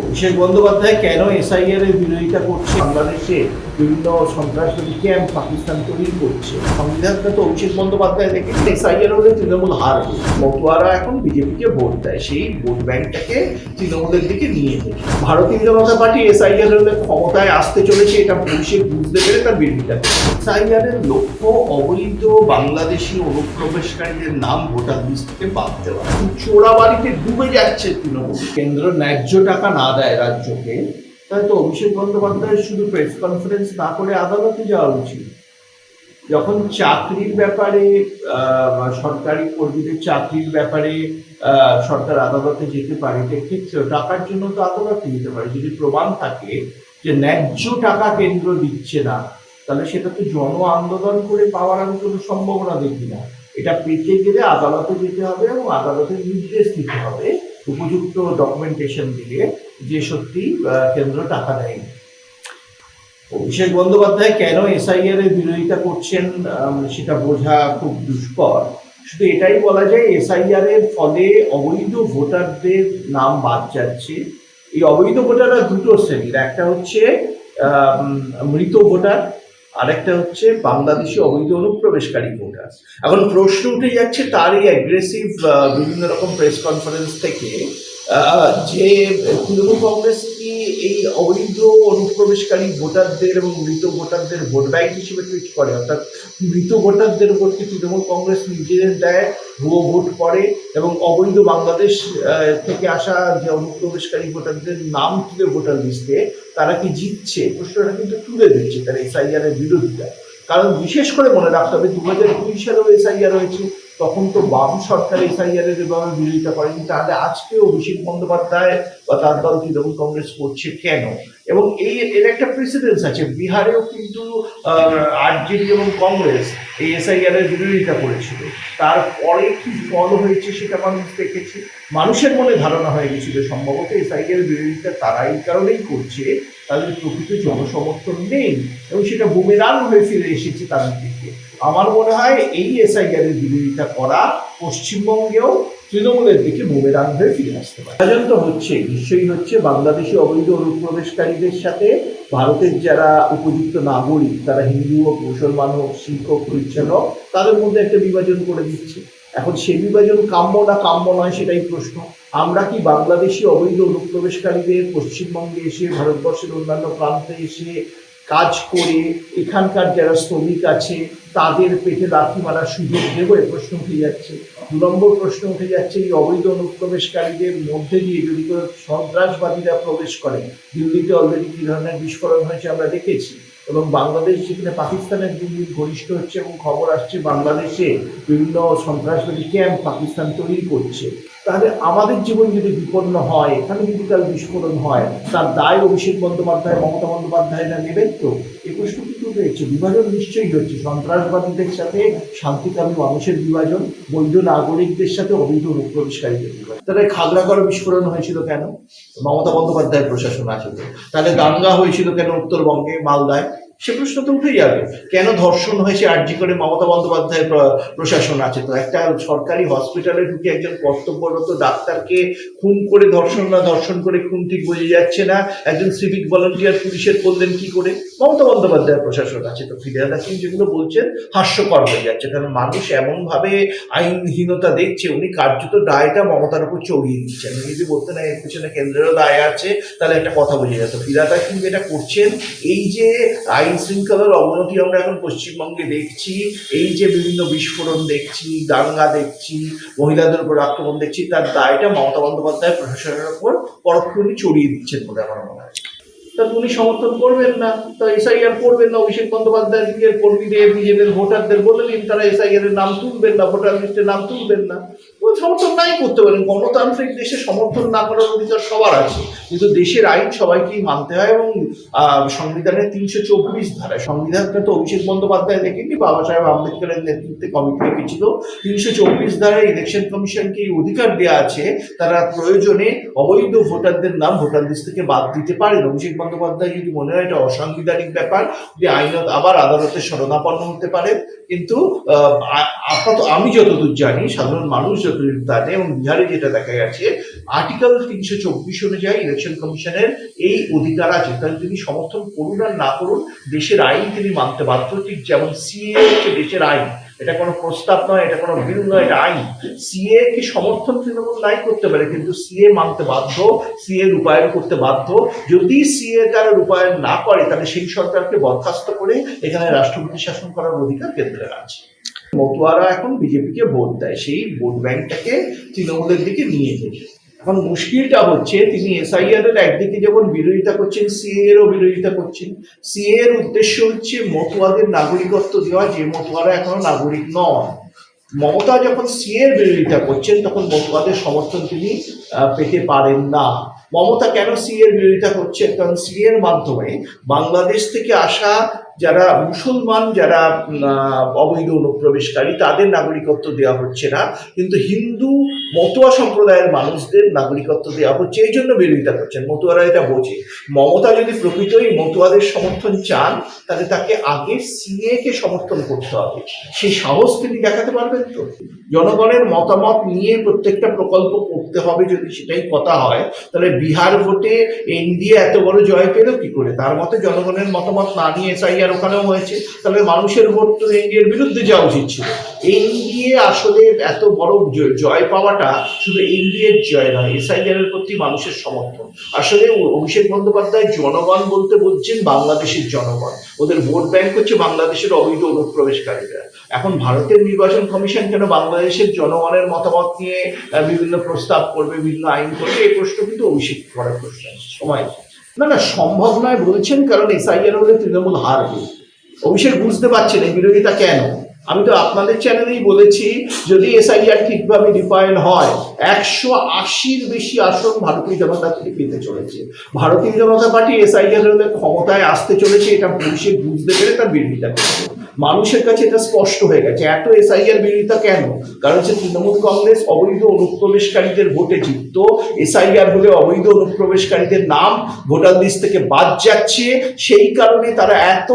অভিষেক বন্দ্যোপাধ্যায় কেন এসআইআর এর বিরোধিতা করছে? বাংলাদেশে বিভিন্ন সন্ত্রাসবাদী ক্যাম্প পাকিস্তান তৈরি করছে। সংবিধানটা তো অভিষেক বন্দ্যোপাধ্যায় দেখে এসআইআর হলে তৃণমূল হারবে মতুয়ারা এখন বিজেপিকে ভোট দেয়। সেই ভোট ব্যাংকটাকে তৃণমূলের দিকে নিয়ে যায় ভারতীয় জনতা পার্টি এসআইআর হলে ক্ষমতায় আসতে চলেছে এটা অভিষেক বুঝতে পেরে তার বিরোধিতা করে এসআইআর এর লক্ষ্য অবৈধ বাংলাদেশি অনুপ্রবেশকারীদের নাম ভোটার লিস্ট থেকে বাদ দেওয়া। চোরাবাড়িতে ডুবে যাচ্ছে তৃণমূল। কেন্দ্র ন্যায্য টাকা না দেয় রাজ্যকে তাই তো অভিষেক বন্দ্যোপাধ্যায় শুধু প্রেস কনফারেন্স না করে আদালতে যাওয়া উচিত। যখন চাকরির ব্যাপারে সরকারি কর্মীদের চাকরির ব্যাপারে সরকার আদালতে যেতে পারে সেক্ষেত্রে টাকার জন্য তো আদালতে যেতে পারে। যদি প্রমাণ থাকে যে ন্যায্য টাকা কেন্দ্র দিচ্ছে না, তাহলে সেটা তো জন আন্দোলন করে পাওয়ার আমি কোনো সম্ভাবনা দেখি না। এটা পেতে গেলে আদালতে যেতে হবে এবং আদালতের নির্দেশ দিতে হবে। উপযুক্ত ডকুমেন্টেশন দিয়ে যে সত্যি কেন্দ্র টাকা দেয়নি অভিষেক বন্দ্যোপাধ্যায় কেন এসআইআর এর বিরোধিতা করছেন সেটা বোঝা খুব দুষ্কর। শুধু এটাই বলা যায় এসআইআর এর ফলে অবৈধ ভোটারদের নাম বাদ যাচ্ছে। এই অবৈধ ভোটাররা দুটো শ্রেণির, একটা হচ্ছে মৃত ভোটার, আরেকটা হচ্ছে বাংলাদেশি অবৈধ অনুপ্রবেশকারী ভোটার। এখন প্রশ্ন উঠে যাচ্ছে তার এই অ্যাগ্রেসিভ বিভিন্ন রকম প্রেস কনফারেন্স থেকে যে তৃণমূল কংগ্রেস কি এই অবৈধ অনুপ্রবেশকারী ভোটারদের এবং মৃত ভোটারদের ভোট ব্যাংক হিসেবে টুইট করে? অর্থাৎ মৃত ভোটারদের উপর কি তৃণমূল কংগ্রেস নিজেদের দেয় ভুয়ো ভোট করে এবং অবৈধ বাংলাদেশ থেকে আসা যে অনুপ্রবেশকারী ভোটারদের নাম তুলে ভোটার লিস্টে তারা কি জিতছে? প্রশ্নটা কিন্তু তুলে দিচ্ছে তারা এসআইআর এর বিরোধিতা কারণ বিশেষ করে মনে রাখতে হবে দু হাজার দুই সালেও এসআইআর হয়েছে তখন তো বাম সরকার এসআইআর এর এভাবে বিরোধিতা করেনি। তাহলে আজকে অভিষেক বন্দ্যোপাধ্যায় বা তার দল তৃণমূল কংগ্রেস করছে কেন? এবং এই এর একটা প্রেসিডেন্স আছে। বিহারেও কিন্তু আরজেডি এবং কংগ্রেস এই এসআইআর এর বিরোধিতা করেছিল। তারপরে কি ফল হয়েছে সেটা মানুষ দেখেছে। মানুষের মনে ধারণা হয়ে গেছিল। সম্ভবত এসআইআর বিরোধিতা তারা এই কারণেই করছে। তাদের প্রকৃত জনসমর্থন নেই এবং সেটা বুমেরাং হয়ে ফিরে এসেছে তাদের দিকে। আমার মনে হয় এই এসআই এর বিরোধিতা করা পশ্চিমবঙ্গেও তৃণমূলের দিকে বুমেরাং হয়ে ফিরে আসতে পারে। আয়োজন তো হচ্ছে, নিশ্চয়ই হচ্ছে বাংলাদেশি অবৈধ অনুপ্রবেশকারীদের সাথে ভারতের যারা উপযুক্ত নাগরিক, তারা হিন্দু হোক, মুসলমান হোক, শিখ হোক, খ্রিস্টান হোক, তাদের মধ্যে একটা বিভাজন করে দিচ্ছে। এখন সেই বিভাজন কাম্য না কাম্য নয় সেটাই প্রশ্ন। আমরা কি বাংলাদেশি অবৈধ অনুপ্রবেশকারীদের পশ্চিমবঙ্গে এসে, ভারতবর্ষের অন্যান্য প্রান্তে এসে কাজ করে এখানকার যারা শ্রমিক আছে, তাদের পেটে লাথি মারার সুযোগ দেব এ প্রশ্ন উঠে যাচ্ছে। দু নম্বর প্রশ্ন উঠে যাচ্ছে এই অবৈধ অনুপ্রবেশকারীদের মধ্যে দিয়ে যদি কোনো সন্ত্রাসবাদীরা প্রবেশ করে। দিল্লিতে অলরেডি কী ধরনের বিস্ফোরণ হয়েছে আমরা দেখেছি এবং বাংলাদেশ যেখানে পাকিস্তানের দিন ঘনিষ্ঠ হচ্ছে এবং খবর আসছে, বাংলাদেশে বিভিন্ন সন্ত্রাসবাদী ক্যাম্প পাকিস্তান তৈরি করছে। তাহলে আমাদের জীবন যদি বিপন্ন হয়, এখানে যদি কাল বিস্ফোরণ হয়, তার দায় অভিষেক বন্দ্যোপাধ্যায়, মমতা বন্দ্যোপাধ্যায়রা নেবেন তো এই প্রশ্ন কিন্তু রয়েছে। বিভাজন নিশ্চয়ই হচ্ছে। সন্ত্রাসবাদীদের সাথে শান্তিকামী মানুষের বিভাজন, বৈধ নাগরিকদের সাথে অবৈধ অনুপ্রবেশকারীদের বিভাজন। তাহলে খাগড়াগড় বিস্ফোরণ হয়েছিল কেন? মমতা বন্দ্যোপাধ্যায়ের প্রশাসন তো। তাহলে দাঙ্গা হয়েছিল কেন উত্তরবঙ্গে, মালদায়? সে প্রশ্ন তো উঠে যাবে। কেন ধর্ষণ হয়েছে আর্জি করে মমতা বন্দ্যোপাধ্যায়ের প্রশাসন আছে? তো একটা সরকারি হসপিটালে ঢুকে একজন কর্তব্যরত ডাক্তারকে খুন করে ধর্ষণ না, ধর্ষণ করে খুন ঠিক বোঝা যাচ্ছে না। একজন সিভিক ভলান্টিয়ার পুলিশের করলেন কি করে? মমতা বন্দ্যোপাধ্যায়ের প্রশাসন আছে। তো ফিরিয়াদা সিং যেগুলো বলছেন, হাস্যকর হয়ে যাচ্ছে। কারণ মানুষ এমনভাবে আইনহীনতা দেখছে, উনি কার্যত দায়টা মমতার উপর চড়িয়ে দিচ্ছেন। উনি যদি বলতেন, এর পিছনে কেন্দ্রেরও দায় আছে, তাহলে একটা কথা বোঝা যেত। ফিরাদা সিং যেটা করছেন। এই যে আইন শৃঙ্খলার অবনতি আমরা এখন পশ্চিমবঙ্গে দেখছি। এই যে বিভিন্ন বিস্ফোরণ দেখছি, দাঙ্গা দেখছি, মহিলাদের উপর আক্রমণ দেখছি, তার দায়টা মমতা বন্দ্যোপাধ্যায় প্রশাসনের উপর পরোক্ষণই চড়িয়ে দিচ্ছেন বলে আমার মনে হয়। তা উনি সমর্থন করবেন না। তো এসআইআর করবেন না, অভিষেক বন্দ্যোপাধ্যায়ের কর্মীদের নিজেদের ভোটারদের বলে দিন, তারা এসআইআর এর নাম তুলবেন না, ভোটার লিস্টের নাম তুলবেন না। ও সমর্থন নাই করতে পারেন। গণতান্ত্রিক দেশে সমর্থন না করার অধিকার সবার আছে। কিন্তু দেশের আইন সবাইকেই মানতে হয় এবং সংবিধানের তিনশো চব্বিশ ধারায় সংবিধানটা তো অভিষেক বন্দ্যোপাধ্যায় লেখেননি, বাবা সাহেব আম্বেদকরের নেতৃত্বে কমিটি রেখেছিল তিনশো চব্বিশ ধারায় ইলেকশন কমিশনকে অধিকার দেওয়া আছে, তারা প্রয়োজনে অবৈধ ভোটারদের নাম ভোটার লিস্ট থেকে বাদ দিতে পারেন। অভিষেক বন্দ্যোপাধ্যায় যদি মনে হয় এটা অসাংবিধানিক ব্যাপার যে আইনত আবার আদালতে শরণাপন্ন হতে পারে কিন্তু আপাতত আমি যতদূর জানি, সাধারণ মানুষ যতদূর জানে এবং বিহারে যেটা দেখা গেছে আর্টিকেল তিনশো চব্বিশ অনুযায়ী ইলেকশন কমিশনের এই অধিকার আছে। তাহলে তিনি সমর্থন করুন আর না করুন, দেশের আইন তিনি মানতে বাধ্য। ঠিক যেমন সিএ হচ্ছে দেশের আইন। এটা কোনো প্রস্তাব নয়, এটা কোনো বিল নয়, এটা আইন। সিএ কি সমর্থন তৃণমূল নাই করতে পারে, কিন্তু সিএ মানতে বাধ্য সিএ রূপায়ণ করতে বাধ্য। যদি সিএ তারা রূপায়ণ না করে, তাহলে সেই সরকারকে বরখাস্ত করে এখানে রাষ্ট্রপতি শাসন করার অধিকার কেন্দ্রের আছে। মতুয়ারা এখন বিজেপিকে ভোট দেয়, সেই ভোট ব্যাংকটাকে তৃণমূলের দিকে নিয়ে যায় এখন মুশকিলটা হচ্ছে, তিনি এসআইআর এর একদিকে যেমন বিরোধিতা করছেন, সিএ এরও বিরোধিতা করছেন। সিএ এর উদ্দেশ্য হচ্ছে মতুয়াদের নাগরিকত্ব দেওয়া, যে মতুয়ারা এখনও নাগরিক নন। মমতা যখন সিএ এর বিরোধিতা করছেন, তখন মতুয়াদের সমর্থন তিনি পেতে পারেন না। মমতা কেন সিএ এর বিরোধিতা করছেন? কারণ সিএ এর মাধ্যমে বাংলাদেশ থেকে আসা যারা মুসলমান, যারা অবৈধ অনুপ্রবেশকারী, তাদের নাগরিকত্ব দেওয়া হচ্ছে না। কিন্তু হিন্দু মতুয়া সম্প্রদায়ের মানুষদের নাগরিকত্ব দেওয়া হচ্ছে, এই জন্য বিরোধিতা করছেন। মতুয়ারা এটা বোঝে। মমতা যদি প্রকৃতই মতুয়াদের সমর্থন চান, তাহলে তাকে আগে সিএ কে সমর্থন করতে হবে। সেই সাহস তিনি দেখাতে পারবেন তো? জনগণের মতামত নিয়ে প্রত্যেকটা প্রকল্প করতে হবে যদি সেটাই কথা হয়, তাহলে বিহার ভোটে এনডিএ এত বড় জয় পেল কি করে? তার মতে জনগণের মতামত না নিয়ে এসআইআর ওখানেও হয়েছে, তাহলে মানুষের ভোট তো এনডিএর বিরুদ্ধে যাওয়া উচিত ছিল। এনডিএ আসলে এত বড় জয় পাওয়াটা শুধু এনডিএর জয় নয় এসআইআর এর প্রতি মানুষের সমর্থন। আসলে অভিষেক বন্দ্যোপাধ্যায় জনগণ বলতে বলছেন বাংলাদেশের জনগণ। ওদের ভোট ব্যাংক হচ্ছে বাংলাদেশের অবৈধ অনুপ্রবেশকারীরা। এখন ভারতের নির্বাচন কমিশন কেন বাংলাদেশের জনগণের মতামত নিয়ে বিভিন্ন প্রস্তাব করবে, বিভিন্ন আইন করবে, এই প্রশ্ন কিন্তু অভিষেক করার প্রশ্ন সময়। না না, সম্ভব নয় বলছেন, কারণ এসআইআর হলে তৃণমূল হারবে। অভিষেক বুঝতে পারছেন এই বিরোধিতা কেন? আমি তো আপনাদের চ্যানেলেই বলেছি, যদি এসআইআর ঠিকভাবে ডিফাইন হয়, একশো আশির বেশি আসন ভারতীয় জনতা পার্টি পেতে চলেছে। ভারতীয় জনতা পার্টি এসআইআর ক্ষমতায় আসতে চলেছে, এটা অভিষেক বুঝতে পেরে তার বিরোধিতা করছে। মানুষের কাছে এটা স্পষ্ট হয়ে গেছে। এত এসআইআর বিরোধিতা কেন? কারণ হচ্ছে তৃণমূল কংগ্রেস অবৈধ অনুপ্রবেশকারীদের ভোটে জিতত। এসআইআর হলে অবৈধ অনুপ্রবেশকারীদের নাম ভোটার লিস্ট থেকে বাদ যাচ্ছে। সেই কারণে তারা এত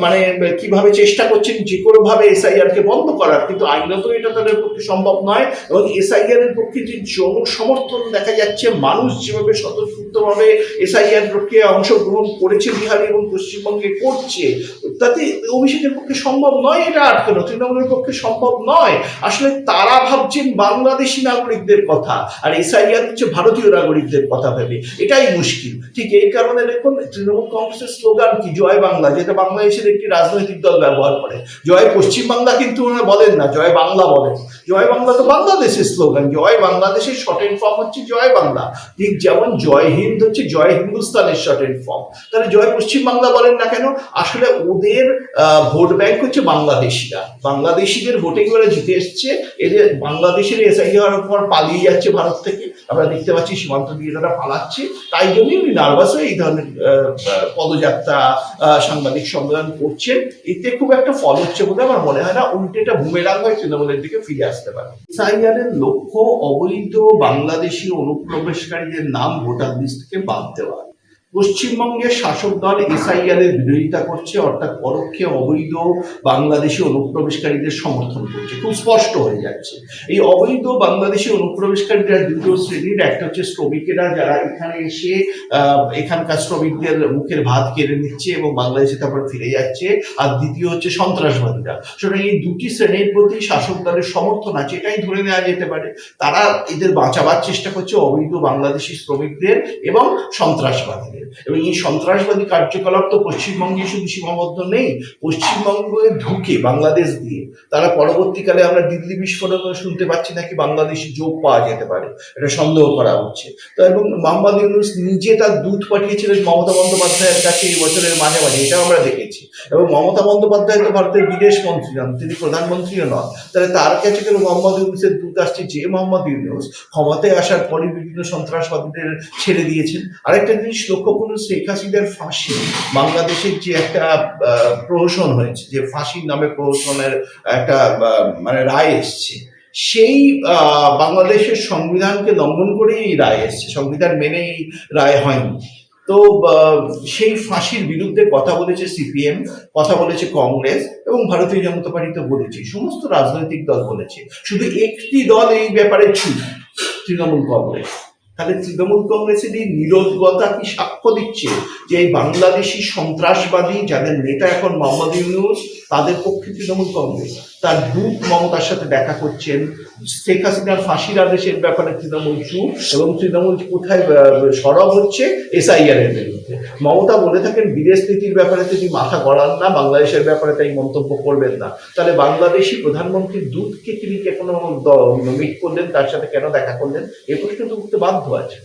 মানে কীভাবে চেষ্টা করছেন যে কোনোভাবে এসআইআর কে বন্ধ করার। কিন্তু আইনত এটা তাদের পক্ষে সম্ভব নয়। এবং এসআইআর এর পক্ষে যে জন সমর্থন দেখা যাচ্ছে, মানুষ যেভাবে স্বতঃস্ফূর্তভাবে এসআইআর প্রক্রিয়ায় অংশগ্রহণ করেছে বিহার এবং পশ্চিমবঙ্গে করছে, তাতে অভিষেকের পক্ষে সম্ভব নয় এটা আটকানো তৃণমূলের পক্ষে সম্ভব নয়। আসলে তারা ভাবছেন বাংলাদেশি নাগরিকদের কথা, আর এসআইআর হচ্ছে ভারতীয় নাগরিকদের কথা ভেবে। এটাই মুশকিল। ঠিক এই কারণে দেখুন, তৃণমূল কংগ্রেসের স্লোগান কি, জয় বাংলা, যেটা বাংলাদেশের একটি রাজনৈতিক দল ব্যবহার করে। জয় পশ্চিম বাংলা কিন্তু ওনারা বলেন না, জয় বাংলা বলেন। জয় বাংলা তো বাংলাদেশের স্লোগান, জয় বাংলাদেশের শর্ট এন্ড ফর্ম হচ্ছে জয় বাংলা। ঠিক যেমন জয় হিন্দ হচ্ছে জয় হিন্দুস্তানের শর্ট এন্ড ফর্ম তাহলে জয় পশ্চিম বাংলা বলেন না কেন? আসলে ওদের ভোট ব্যাংক হচ্ছে বাংলাদেশিরা। বাংলাদেশিদের ভোটে করে জিতে এসছে। এদের বাংলাদেশের এসআই হওয়ার পর পালিয়ে যাচ্ছে ভারত থেকে, আমরা দেখতে পাচ্ছি সীমান্ত দিয়ে তারা পালাচ্ছে। তাই জন্যই উনি নার্ভাস হয়ে এই ধরনের পদযাত্রা সাংবাদিক সম্মেলন করছেন। এতে খুব একটা ফল হচ্ছে বলে আমার মনে হয় না। উল্টে এটা বুমেরাং হয়ে তৃণমূলের দিকে ফিরে আসতে পারে। এসআইআর এর লক্ষ্য অবৈধ বাংলাদেশি অনুপ্রবেশকারীদের নাম ভোটার লিস্ট থেকে বাদ দেওয়া। পশ্চিমবঙ্গের শাসক দল এসআইআর বিরোধিতা করছে, অর্থাৎ পরোক্ষে অবৈধ বাংলাদেশি অনুপ্রবেশকারীদের সমর্থন করছে। খুব স্পষ্ট হয়ে যাচ্ছে। এই অবৈধ বাংলাদেশি অনুপ্রবেশকারীরা দুটো শ্রেণির, একটা হচ্ছে শ্রমিকেরা যারা এখানে এসে এখানকার শ্রমিকদের মুখের ভাত কেড়ে নিচ্ছে এবং বাংলাদেশে তারপর ফিরে যাচ্ছে। আর দ্বিতীয় হচ্ছে সন্ত্রাসবাদীরা। সুতরাং এই দুটি শ্রেণির প্রতি শাসক দলের সমর্থন আছে, এটাই ধরে নেওয়া যেতে পারে। তারা এদের বাঁচাবার চেষ্টা করছে অবৈধ বাংলাদেশি শ্রমিকদের এবং সন্ত্রাসবাদীদের। এবং এই সন্ত্রাসবাদী কার্যকলাপ তো পশ্চিমবঙ্গে শুধু সীমাবদ্ধ নেই, পশ্চিমবঙ্গে ঢুকে বাংলাদেশ দিয়ে, তারা পরবর্তীকালে আমরা দিল্লি বিস্ফোরণ শুনতে পাচ্ছি নাকি বাংলাদেশি যোগ পাওয়া যেতে পারে, এটা সন্দেহ করা হচ্ছে। তো এবং মোহাম্মদ ইউনুস নিজে তার দূত পাঠিয়েছিলেন মমতা বন্দ্যোপাধ্যায়ের কাছে এই বছরের মাঝে মাঝে এটাও আমরা দেখেছি। এবং মমতা বন্দ্যোপাধ্যায় তো ভারতের বিদেশ মন্ত্রী নন, তিনি প্রধানমন্ত্রীও নন। তাহলে তার কাছে কেন মোহাম্মদ ইউনুসের দূত আসছে, যে মোহাম্মদ ইউনুস ক্ষমতায় আসার পরে বিভিন্ন সন্ত্রাসবাদীদের ছেড়ে দিয়েছেন। আরেকটা জিনিস লক্ষ্য ফাঁসি, বাংলাদেশের যে একটা প্রহসন হয়েছে, যে ফাঁসির নামে প্রহসনের একটা মানে রায় এসছে, সেই বাংলাদেশের সংবিধানকে লঙ্ঘন করেই এই রায় এসছে, সংবিধান মেনে এই রায় হয়নি। তো সেই ফাঁসির বিরুদ্ধে কথা বলেছে সিপিএম, কথা বলেছে কংগ্রেস এবং ভারতীয় জনতা পার্টি তো বলেছে, সমস্ত রাজনৈতিক দল বলেছে, শুধু একটি দল এই ব্যাপারে চুপ তৃণমূল কংগ্রেস। তাহলে তৃণমূল কংগ্রেসের এই নিরোধগতা কি সাক্ষ্য দিচ্ছে? যে এই বাংলাদেশি সন্ত্রাসবাদী যাদের নেতা এখন মোহাম্মদ ইউনুস, তাদের পক্ষে তৃণমূল কংগ্রেস। তার দূত মমতার সাথে দেখা করছেন। শেখ হাসিনার ফাঁসির আদেশের ব্যাপারে তৃণমূল চুপ এবং তৃণমূল কোথায় সরব হচ্ছে এসআইআর এর বিরুদ্ধে মমতা বলে থাকেন, বিদেশ নীতির ব্যাপারে তিনি মাথা গড়ান না, বাংলাদেশের ব্যাপারে তাই মন্তব্য করবেন না। তাহলে বাংলাদেশি প্রধানমন্ত্রীর দূতকে তিনি কেন মিট করলেন, তার সাথে কেন দেখা করলেন? এ প্রশ্ন তো উঠতে বাধ্য আছে।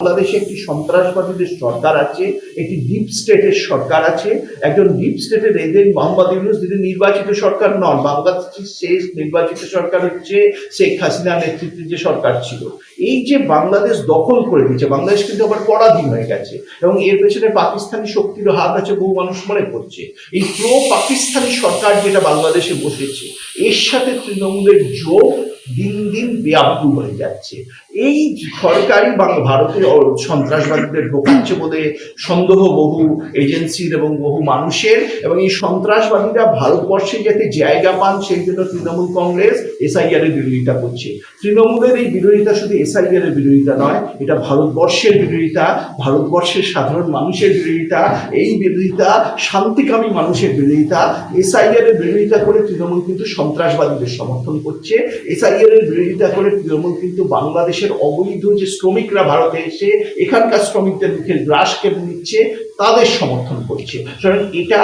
বাংলাদেশে একটি সন্ত্রাসবাদীদের সরকার আছে, একটি ডিপ স্টেটের সরকার আছে। একজন ডিপ স্টেটের এজেন্ট মোহাম্মদ ইউনুস, যিনি নির্বাচিত সরকার নন, বাংলাদেশের শেষ নির্বাচিত সরকার হচ্ছে শেখ হাসিনা নেতৃত্বে যে সরকার ছিল। এই যে বাংলাদেশ দখল করে দিয়েছে বাংলাদেশ কিন্তু আবার পরাধীন হয়ে গেছে এবং এর পেছনে পাকিস্তানি শক্তির হাত আছে বহু মানুষ মনে করছে। এই প্রো পাকিস্তানি সরকার যেটা বাংলাদেশে বসেছে, এর সাথে তৃণমূলের যোগ দিন দিন ব্যাপ্ত হয়ে যাচ্ছে। এই সরকারি বাং- ভারতের সন্ত্রাসবাদীদের ঢোকাচ্ছে বলে সন্দেহ বহু এজেন্সির এবং বহু মানুষের। এবং এই সন্ত্রাসবাদীরা ভারতবর্ষে যাতে জায়গা পান, সেই জন্য তৃণমূল কংগ্রেস এসআইআর এর বিরোধিতা করছে। তৃণমূলের এই বিরোধিতা শুধু এসআইআর এর বিরোধিতা নয়, এটা ভারতবর্ষের বিরোধিতা, ভারতবর্ষের সাধারণ মানুষের বিরোধিতা, এই বিরোধিতা শান্তিকামী মানুষের বিরোধিতা, এসআইআর এর বিরোধিতা করে তৃণমূল কিন্তু সন্ত্রাসবাদীদের সমর্থন করছে। এসআইআর এর বিরোধিতা করে তৃণমূল কিন্তু বাংলাদেশের অবৈধ যে শ্রমিকরা ভারতে এসে এখানকার শ্রমিকদের মুখের গ্রাস কেটে নিচ্ছে, তাদের সমর্থন করছে। সুতরাং এটা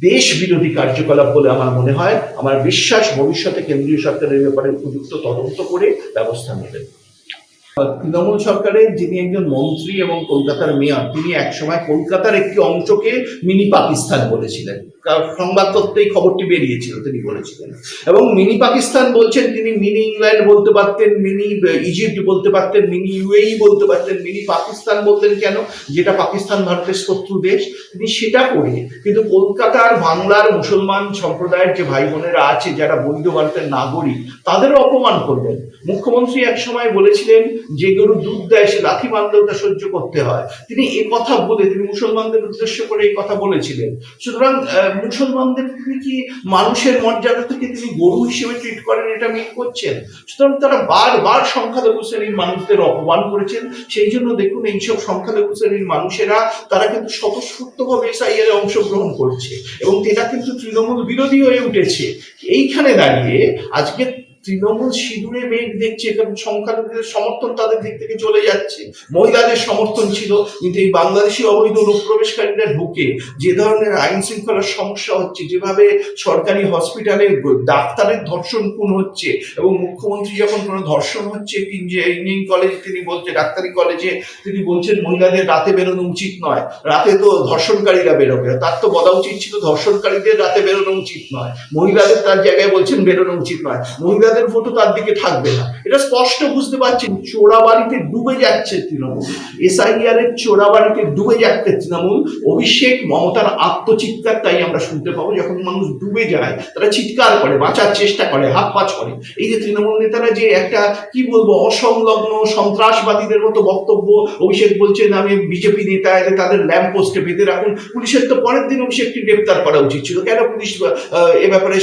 দেশ বিরোধী কার্যকলাপ বলে আমার মনে হয়। আমার বিশ্বাস ভবিষ্যতে কেন্দ্রীয় সরকারের ব্যাপারে উপযুক্ত তদন্ত করে ব্যবস্থা নেবেন তৃণমূল সরকারের যিনি একজন মন্ত্রী এবং কলকাতার মেয়র, তিনি একসময় কলকাতার একটি অংশকে মিনি পাকিস্তান বলেছিলেন। কারণ সংবাদপত্রেই খবরটি বেরিয়েছিল, তিনি বলেছিলেন। এবং মিনি পাকিস্তান বলছেন, তিনি মিনি ইংল্যান্ড বলতে পারতেন, মিনি ইজিপ্ট বলতে পারতেন, মিনি ইউএই বলতে পারতেন, মিনি পাকিস্তান বলতেন কেন? যেটা পাকিস্তান ভারতের শত্রু দেশ, তিনি সেটা করে, কিন্তু কলকাতার বাংলার মুসলমান সম্প্রদায়ের যে ভাই বোনেরা আছে, যারা বৈধ ভারতের নাগরিক, তাদেরও অপমান করলেন। মুখ্যমন্ত্রী এক সময় বলেছিলেন যে গরু দুধ দেয়, সে লাথি মারলেও তা সহ্য করতে হয়। তিনি এ কথা বলে, তিনি মুসলমানদের উদ্দেশ্য করে এই কথা বলেছিলেন। সুতরাং মুসলমানদের তিনি কি মানুষের মর্যাদা থেকে তিনি গরু হিসেবে ট্রিট করেন এটা মিট করছেন? সুতরাং তারা বারবার সংখ্যালঘু শ্রেণির মানুষদের অপমান করেছেন। সেই জন্য দেখুন, এইসব সংখ্যালঘু শ্রেণির মানুষেরা, তারা কিন্তু স্বতঃস্ফূর্তভাবে এসআইআর অংশগ্রহণ করছে এবং এটা কিন্তু তৃণমূল বিরোধী হয়ে উঠেছে। এইখানে দাঁড়িয়ে আজকে তৃণমূল সিঁদুরে মেঘ দেখছে কারণ সংখ্যালঘুদের সমর্থন তাদের দিক থেকে চলে যাচ্ছে। মহিলাদের সমর্থন ছিল, কিন্তু এই বাংলাদেশি অবৈধ অনুপ্রবেশকারীরা ঢুকে যে ধরনের আইন শৃঙ্খলার সমস্যা হচ্ছে, যেভাবে সরকারি হসপিটালে ডাক্তারের ধর্ষণ খুন হচ্ছে এবং মুখ্যমন্ত্রী যখন কোনো ধর্ষণ হচ্ছে ইঞ্জিনিয়ারিং কলেজে, তিনি বলছে, ডাক্তারি কলেজে, তিনি বলছেন, মহিলাদের রাতে বেরোনো উচিত নয়। রাতে তো ধর্ষণকারীরা বেরোবে, তার তো বলা উচিত ছিল ধর্ষণকারীদের রাতে বেরোনো উচিত নয়। মহিলাদের তার জায়গায় বলছেন, বেরোনো উচিত নয়। মহিলাদের ভোটও তার দিকে থাকবে না। এটা স্পষ্ট বুঝতে পারছেন চোরাবাড়িতে ডুবে যাচ্ছে তৃণমূল। এসআইআর এর চোরাবাড়িতে ডুবে যাচ্ছে তৃণমূল। অভিষেক মমতার আত্মচিৎকার তাই আমরা শুনতে পাবো। যখন মানুষ ডুবে যায়, তারা চিৎকার করে, বাঁচার চেষ্টা করে, হাত পাচ করে এই যে তৃণমূল নেতারা যে একটা, কি বলব, অসংলগ্ন, সন্ত্রাসবাদীদের মতো বক্তব্য অভিষেক বলছেন, আমি বিজেপি নেতা এলে তাদের ল্যাম্প পোস্টে বেঁধে রাখুন। পুলিশের তো পরের দিন অভিষেককে গ্রেপ্তার করা উচিত ছিল। কেন পুলিশ এ ব্যাপারে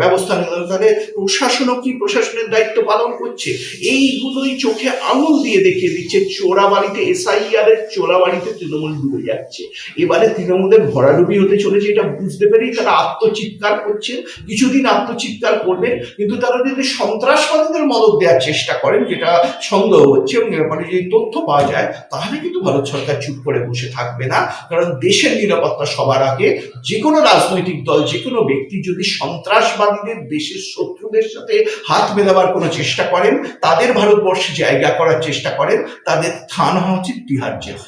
ব্যবস্থা নিল? তাহলে প্রশাসনও কি প্রশাসনের দায়িত্ব পালন করছে? এইগুলোই চোখে আঙুল দিয়ে দেখিয়ে দিচ্ছে চোরাবাড়িতে এসআইআর এর চোরাবাড়িতে তৃণমূল ডুবে যাচ্ছে। এবারে তৃণমূলের ভরাডুবি হতে চলেছে, এটা বুঝতে পেরেই তারা আত্মচিৎকার করছে, কিছুদিন আত্মচিৎকার করবেন কিন্তু তারা যদি সন্ত্রাসবাদীদের মদত দেওয়ার চেষ্টা করেন যেটা সন্দেহ হচ্ছে এবং ব্যাপারে যদি তথ্য পাওয়া যায়, তাহলে কিন্তু ভারত সরকার চুপ করে বসে থাকবে না। কারণ দেশের নিরাপত্তা সবার আগে যে কোনো রাজনৈতিক দল যে কোনো ব্যক্তি যদি সন্ত্রাসবাদীদের, দেশের শত্রুদের সাথে হাত মেলাবার কোনো চেষ্টা করেন, তাদের ভারতবর্ষে জায়গা করার চেষ্টা করেন, তাদের স্থান হওয়া উচিত বিহার জেল